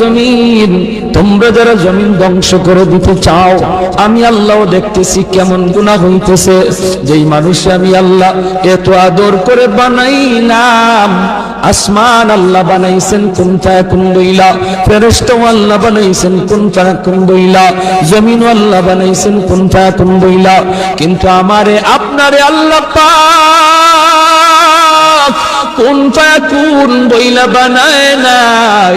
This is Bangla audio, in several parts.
জমিন, তোমরা যারা জমিন ধ্বংস করে দিতে চাও, আমি আল্লাহ দেখতেছি কেমন গুণা হইতেছে। যেই মানুষে আমি আল্লাহ এত আদর করে বানাইলাম, আসমান আল্লাহ বানাইছেন কোন কোন বইলা ফেরেস্ত আল্লাহ বানাইছেন কোন কোন বইলা জমিন আল্লাহ বানাইছেন কোন কোন বইলা। কিন্তু আমারে, আপনারে আল্লাহ পাক কোন কোন বইলা বানায় নাই।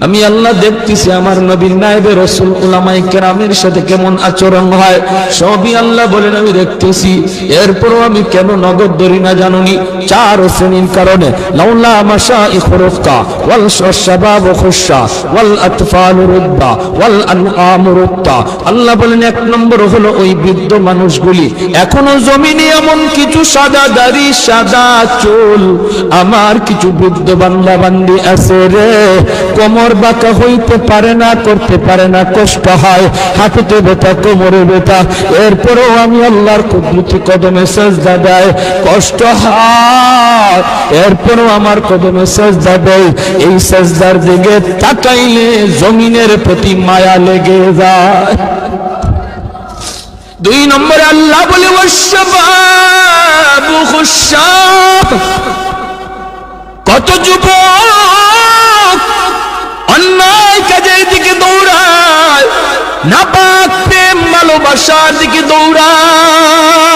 আমি আল্লাহ দেখতেছি আমার নবীর নাইবে রসুল উলামাই কেরামের সাথে কেমন আচরণ হয়। সবই আল্লাহ বলেন, আমি দেখতেছি। এরপরও আমি কেন নগদ ধরি না জানুনি? চার শ্রেণির কারণে। লাউলা এক নম্বর হলো ওই বৃদ্ধ এখনও এমন কিছু দাড়ি আমার কিছু বৃদ্ধ আছে রে। বাঁকা হইতে পারে না, করতে পারে না, কষ্ট হয়। হাঁটুতে ব্যথা কোমরে ব্যথা এরপরেও আমি আল্লাহর কুদরতি কদমে সেজদা দেয় কষ্ট হয়, এরপরেও আমার কদমে সেজদা দেয় এই সেজদার দিকে তাকাইলে জমিনের প্রতি মায়া লেগে যায়। দুই নম্বরে আল্লাহ বলে কত যুবক অন্যায় কাজের দিকে দৌড়ায় নাপাক ভালোবাসার দিকে দৌড়ায়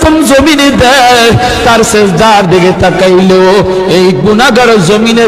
যখন জমিনে দেয় তার শেষদার দিকে তাকাইলেও এই গুণাগার জমিনে